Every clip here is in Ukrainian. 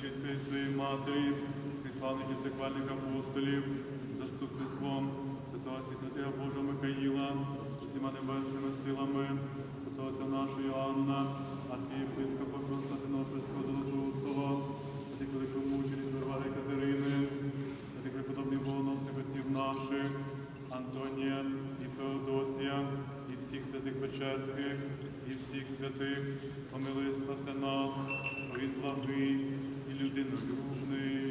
причистої своєї матері, присланих і всехвальних апостолів, заступництвом святого святого Божого Михаїла, усіма небесними силами, святого Отця нашого Іоанна, архієпископа Константинопольського Золотоустого, святих великомучених Варвари Катерини, святих преподобних богоносних отців наших, Антонія і Феодосія, і всіх святих Печерських, і всіх святих, помилуй спаси нас, він благий і людинолюбний.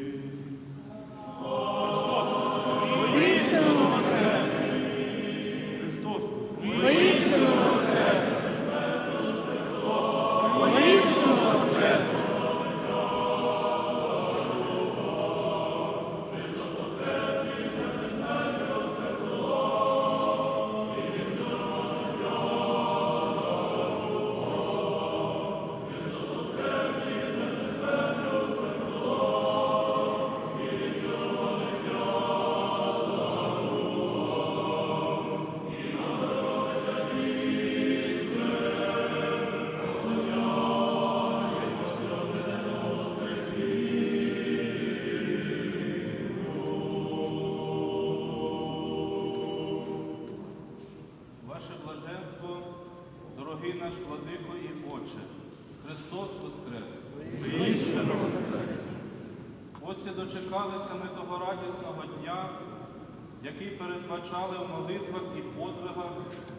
Ваше блаженство, дорогий наш владико і Отче, Христос Воскрес! Ось і дочекалися ми того радісного дня, який передбачали в молитвах і подвигах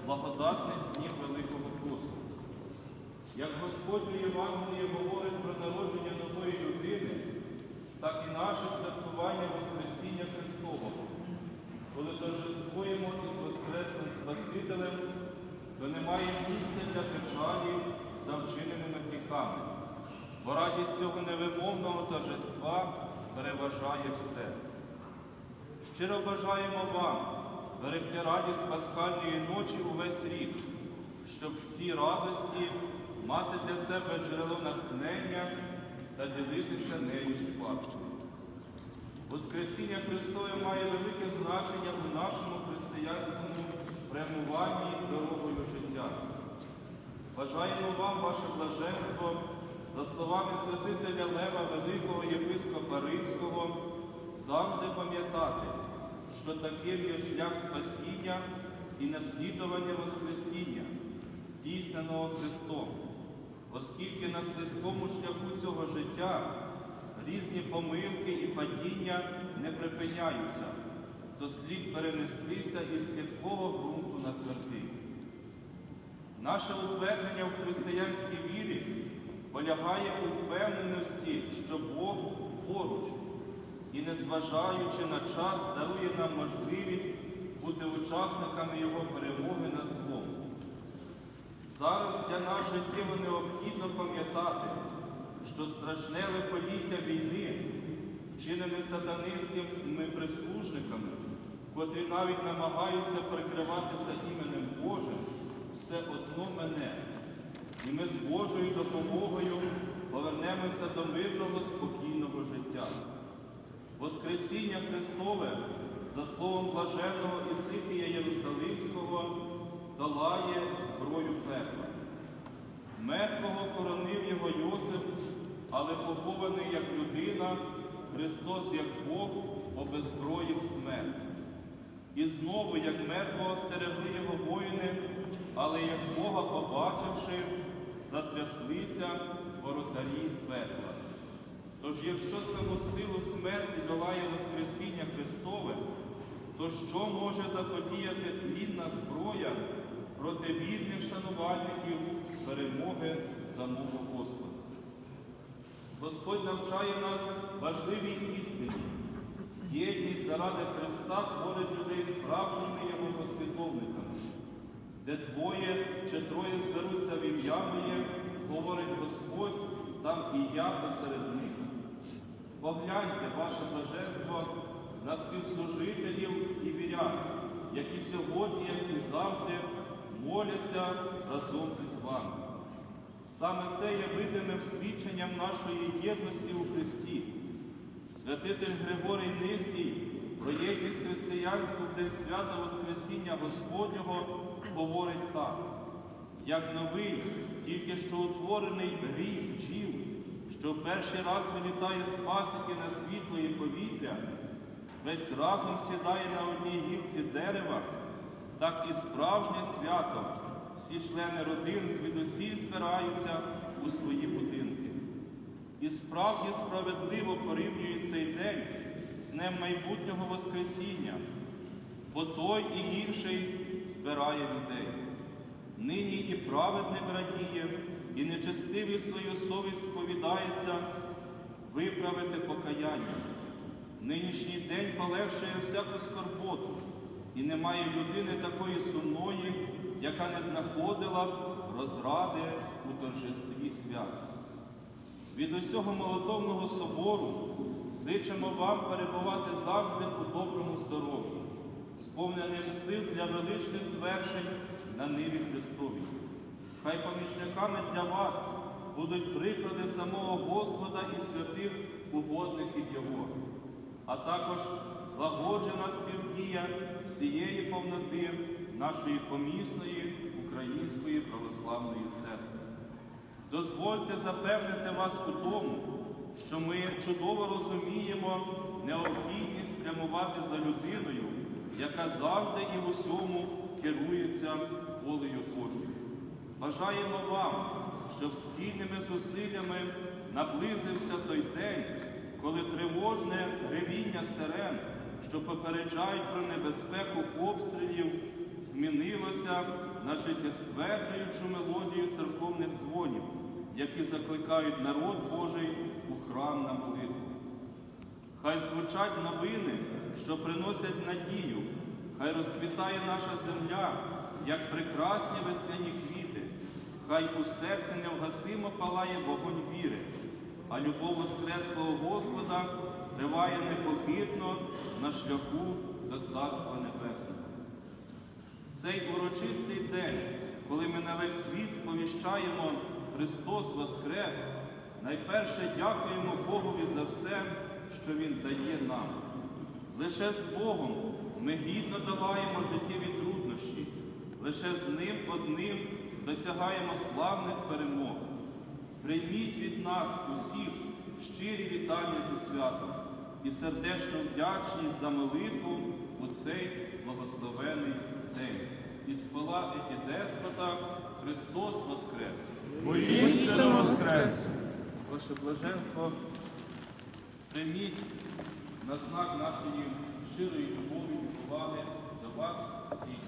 благодатних днів Великого Посту. Як Господь у Євангелії говорить про народження нової людини, так і наше святкування Воскресіння Христового. Коли торжествуємо із Воскресним Спасителем, то немає місця для печалі за вчиненими гріхами, бо радість цього невимовного торжества переважає все. Щиро бажаємо вам берегти радість пасхальної ночі увесь рік, щоб всі радості мати для себе джерело натхнення та ділитися нею з Пасхою. Воскресіння Христове має велике значення у нашому християнському прямуванні дорогою життя. Бажаємо вам, ваше блаженство, за словами святителя Лева Великого єпископа Римського, завжди пам'ятати, що таким є шлях спасіння і наслідування Воскресіння, здійсненого Христом, оскільки на слизькому шляху цього життя різні помилки і падіння не припиняються, то слід перенестися із слідкого ґрунту на твердий. Наше утвердження в християнській вірі полягає у впевненості, що Бог поруч і, незважаючи на час, дарує нам можливість бути учасниками Його перемоги над злом. Зараз для нас життєво необхідно пам'ятати, що страшне лихоліття війни, вчинене сатанинськими прислужниками, котрі навіть намагаються прикриватися іменем Божим, все одно мене. І ми з Божою допомогою повернемося до мирного, спокійного життя. Воскресіння Христове, за словом блаженного Ісихія Єрусалимського, долає зброю пекла. Мертвого коронив його Йосип, але похований як людина, Христос як Бог обезброїв смерть. І знову, як мертвого стерегли його воїни, але як Бога побачивши, затряслися воротарі пекла. Тож, якщо саму силу смерті долає Воскресіння Христове, то що може заподіяти тлінна зброя, проти вільних шанувальників перемоги самого Господа. Господь навчає нас важливій істині. Єдність заради Христа творить людей справжніми Його послідовниками. Де двоє чи троє зберуться в ім'я Моє, говорить Господь, там і я посеред них. Погляньте ваше блаженство на співслужителів і вірян, які сьогодні, як і завжди, моляться разом із вами. Саме це є видимим свідченням нашої єдності у Христі. Святитель Григорій Низький про єдність християнську в день свята Воскресіння Господнього говорить так, як новий, тільки що утворений рій бджіл, що перший раз вилітає з пасіки на світло і повітря, весь разом сідає на одній гілці дерева, так і справжнє свято. Всі члени родин звідусіль збираються у свої будинки. І справді справедливо порівнює цей день з днем майбутнього Воскресіння, бо той і інший збирає людей. Нині і праведник радіє, і нечестивий свою совість сповідається виправити покаяння. Нинішній день полегшує всяку скорботу, і немає людини такої сумної, яка не знаходила розради у торжестві свята. Від усього молотовного собору зичимо вам перебувати завжди у доброму здоров'ї, сповненим сил для величних звершень на ниві Христовій. Хай помічниками для вас будуть приклади самого Господа і святих угодників Його, а також злагоджена співдія всієї повноти нашої помісної Української православної церкви. Дозвольте запевнити вас у тому, що ми чудово розуміємо необхідність спрямувати за людиною, яка завжди і в усьому керується волею Божою. Бажаємо вам, щоб спільними зусиллями наблизився той день, коли тривожне ревіння сирен, що попереджають про небезпеку обстрілів, змінилося на життєстверджуючу мелодію церковних дзвонів, які закликають народ Божий у храм на молитву. Хай звучать новини, що приносять надію, хай розквітає наша земля, як прекрасні весняні квіти, хай у серці невгасимо палає вогонь віри, а любов Воскреслого Господа триває непохитно на шляху до Царства. Цей урочистий день, коли ми на весь світ сповіщаємо Христос Воскрес, найперше дякуємо Богові за все, що Він дає нам. Лише з Богом ми гідно долаємо життєві труднощі, лише з Ним одним досягаємо славних перемог. Прийміть від нас усіх щирі вітання зі святом і сердечну вдячність за молитву у цей благословений день. І спала Етідеспота Христос Воскрес! Воістину воскрес! Ваше блаженство прийміть на знак нашої щирої любові і поваги до вас всіх.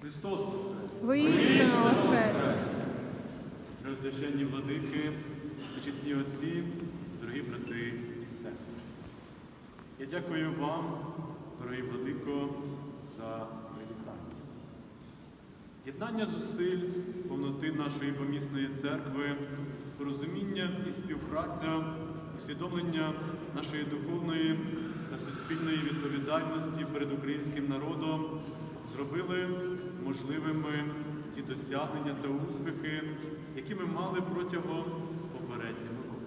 Христос Воскрес! Воістину воскрес! Пресвященні владики, чесні отці, дорогі брати і сестри. Я дякую вам, дорогі владико, за привітання. Єднання зусиль повноти нашої помісної церкви, порозуміння і співпраця, усвідомлення нашої духовної та суспільної відповідальності перед українським народом зробили можливими ті досягнення та успіхи, які ми мали протягом попереднього року.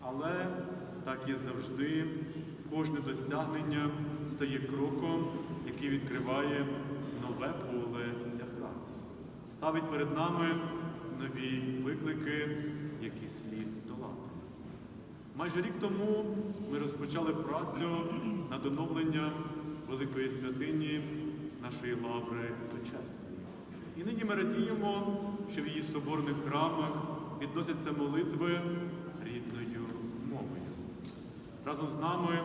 Але так і завжди, кожне досягнення стає кроком, який відкриває нове поле для праці. Ставить перед нами нові виклики, які слід долати. Майже рік тому ми розпочали працю над оновленням великої святині нашої лаври Почесної. І нині ми радіємо, що в її соборних храмах підносяться молитви мовою. Разом з нами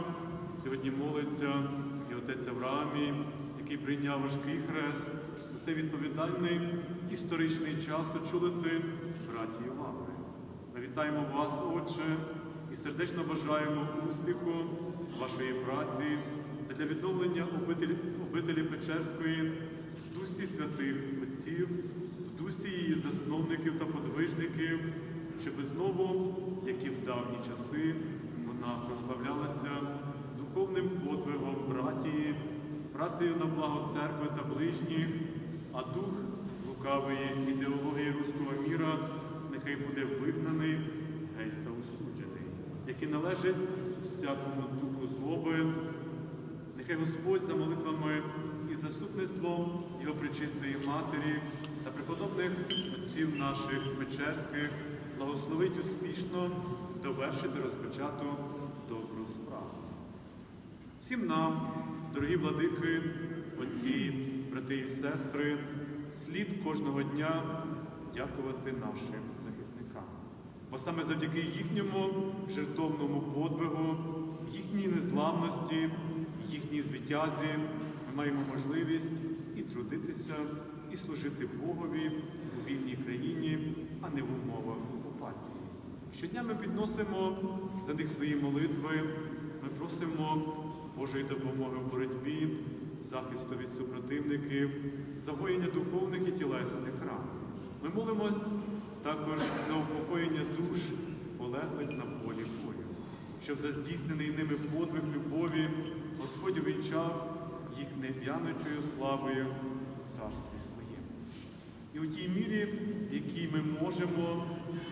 сьогодні молиться і отець Авраамій, який прийняв важкий хрест. У цей відповідальний історичний час очолити братії Лаври. Ми вітаємо вас, Отче, і сердечно бажаємо успіху вашої праці та для відновлення обителі, обителі Печерської в дусі святих отців, в дусі її засновників та подвижників, щоб знову, як і в давні часи, вона прославлялася духовним подвигом братії, працею на благо церкви та ближніх, а дух лукавої ідеології руського міра нехай буде вигнаний геть та осуджений, який належить всякому духу злоби. Нехай Господь за молитвами і заступництвом Його пречистої Матері та преподобних отців наших Печерських благословить успішно довершити розпочату добру справу. Всім нам, дорогі владики, отці, брати і сестри, слід кожного дня дякувати нашим захисникам. Бо саме завдяки їхньому жертовному подвигу, їхній незламності, їхній звитязі ми маємо можливість і трудитися, і служити Богові у вільній країні, а не в умовах окупації. Щодня ми підносимо за них свої молитви, ми просимо Божої допомоги в боротьбі, захисту від супротивників, загоєння духовних і тілесних ран. Ми молимось також за упокоєння душ, полеглих на полі бою, щоб за здійснений ними подвиг любові Господь увінчав їх нев'яночою славою в царстві. У тій мірі, в якій ми можемо,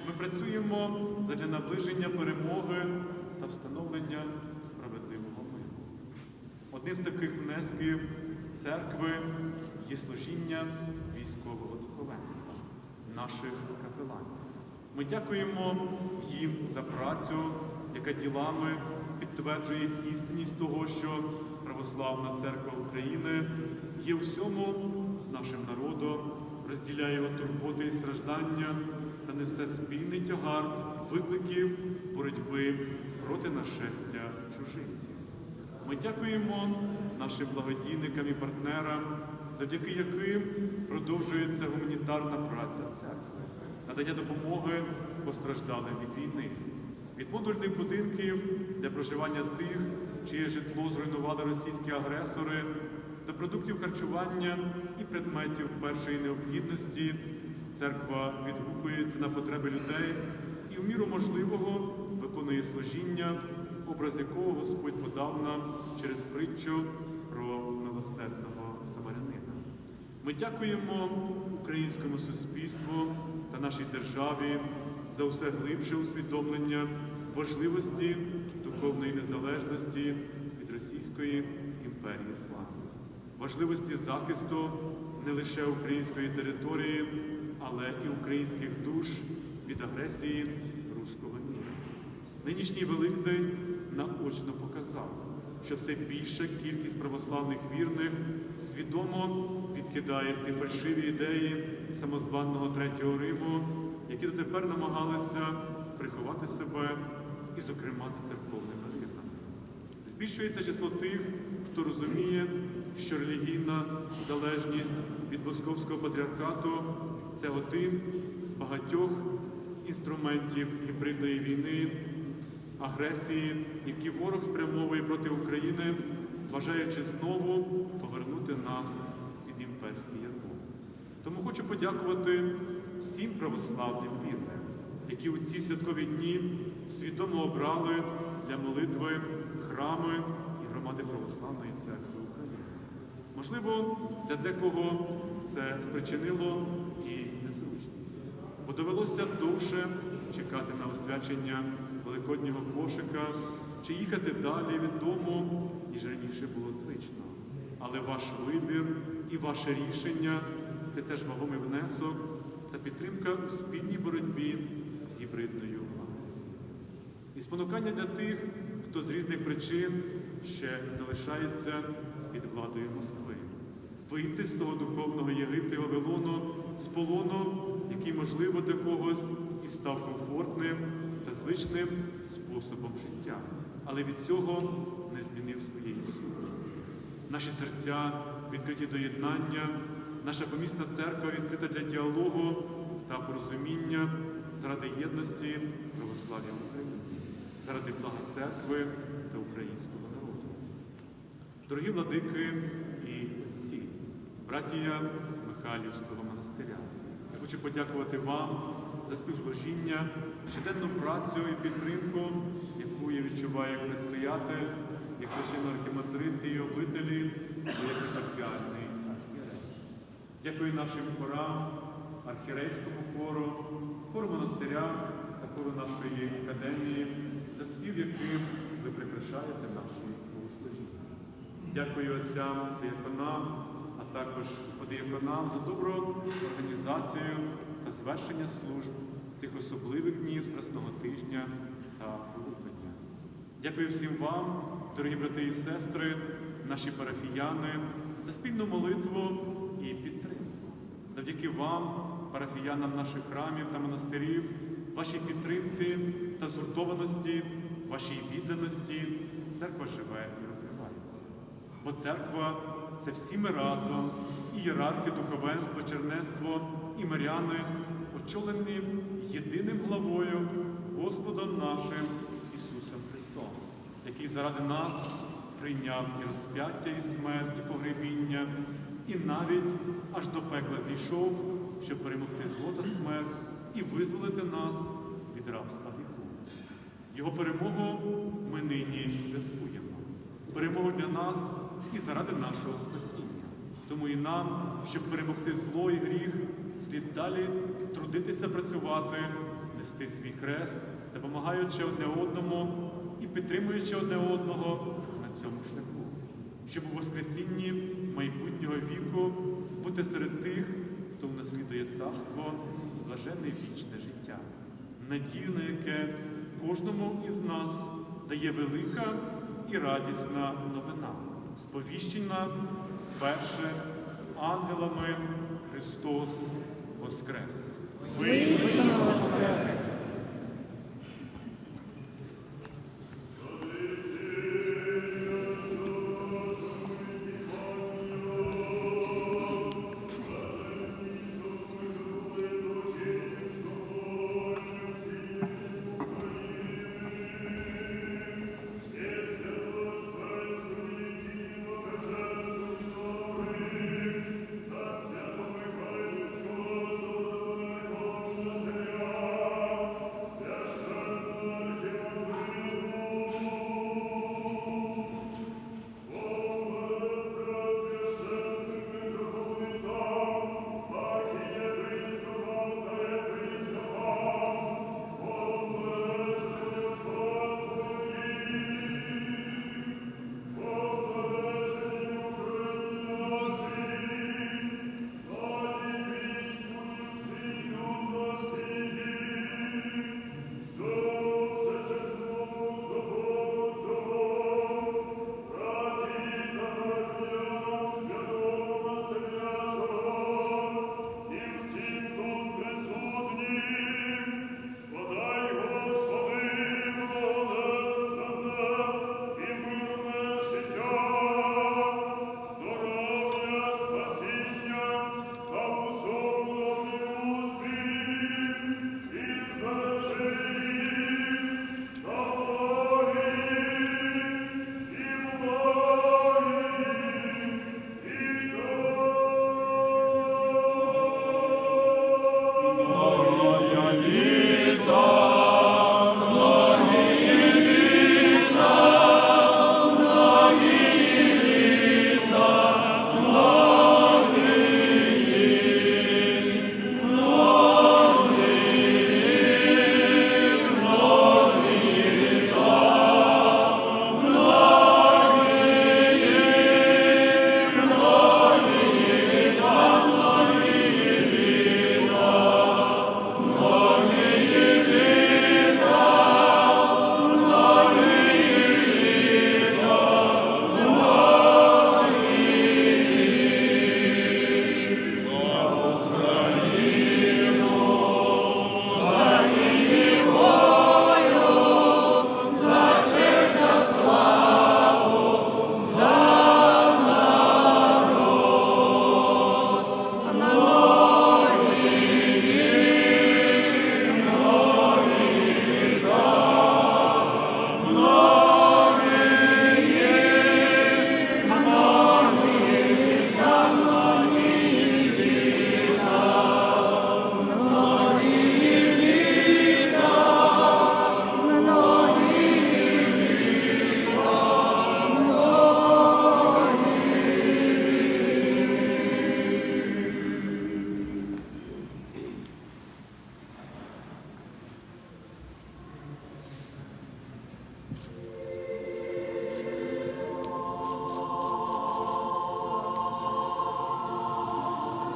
ми працюємо задля наближення перемоги та встановлення справедливого миру. Одним з таких внесків церкви є служіння військового духовенства, наших капеланів. Ми дякуємо їм за працю, яка ділами підтверджує істинність того, що православна церква України є всьому з нашим народом, розділяє його турботи і страждання та несе спільний тягар викликів боротьби проти нашестя чужинців. Ми дякуємо нашим благодійникам і партнерам, завдяки яким продовжується гуманітарна праця церкви, надання допомоги постраждалим від війни, від модульних будинків для проживання тих, чиє житло зруйнували російські агресори, до продуктів харчування і предметів першої необхідності. Церква відгукується на потреби людей і в міру можливого виконує служіння, образ якого Господь подав нам через притчу про милосердного самарянина. Ми дякуємо українському суспільству та нашій державі за усе глибше усвідомлення важливості духовної незалежності від Російської імперії зла, важливості захисту не лише української території, але і українських душ від агресії руського міра. Нинішній Великдень наочно показав, що все більша кількість православних вірних свідомо відкидає ці фальшиві ідеї самозваного Третього Риму, які дотепер намагалися приховати себе і, зокрема, за церковними ризами. Збільшується число тих, хто розуміє, що релігійна залежність від московського патріархату це один з багатьох інструментів гібридної війни, агресії, які ворог спрямовує проти України, бажаючи знову повернути нас під імперське ярмо. Тому хочу подякувати всім православним вірним, які у ці святкові дні свідомо обрали для молитви храми і громади Православної церкви. Можливо, для декого це спричинило і незручність, бо довелося довше чекати на освячення великоднього кошика чи їхати далі від дому, ніж раніше було звично. Але ваш вибір і ваше рішення це теж вагомий внесок та підтримка у спільній боротьбі з гібридною агресією. І спонукання для тих, хто з різних причин ще залишається під владою Москви. Вийти з того духовного Єгипту і Вавилону, з полону, який, можливо, для когось і став комфортним та звичним способом життя. але від цього не змінив своєї сутності. Наші серця відкриті до єднання, наша помісна церква відкрита для діалогу та порозуміння заради єдності православ'я України, заради блага церкви та українського народу. Дорогі владики і отці, братія Михайлівського монастиря, я хочу подякувати вам за співслужіння, щоденну працю і підтримку, яку я відчуваю як настоятель, як священно архімандрит цієї обителі, та як епархіальний архієрей. Дякую нашим хорам, архірейському хору, хору монастиря та хору нашої академії за спів, яким ви прикрашаєте наші. Дякую отцям дияконам, а також подияконам за добру організацію та звершення служб цих особливих днів Страсного тижня та Великодня. Дякую всім вам, дорогі брати і сестри, наші парафіяни, за спільну молитву і підтримку. Завдяки вам, парафіянам наших храмів та монастирів, вашій підтримці та згуртованості, вашій відданості, церква живе. Бо церква це всі ми разом, ієрархи, духовенство, чернецтво, і миряни, очолені єдиним главою Господом нашим Ісусом Христом, який заради нас прийняв і розп'яття, і смерть, і погребіння, і навіть аж до пекла зійшов, щоб перемогти зло та смерть і визволити нас від рабства гріху. Його перемогу ми нині святкуємо. Перемогу для нас і заради нашого спасіння. Тому і нам, щоб перемогти зло і гріх, слід далі трудитися працювати, нести свій хрест, допомагаючи одне одному і підтримуючи одне одного на цьому шляху, щоб у Воскресінні майбутнього віку бути серед тих, хто унаслідує царство, блаженне вічне життя надію на яке кожному із нас дає велика і радісна новина, сповіщена перше ангелами Христос Воскрес. Воскрес!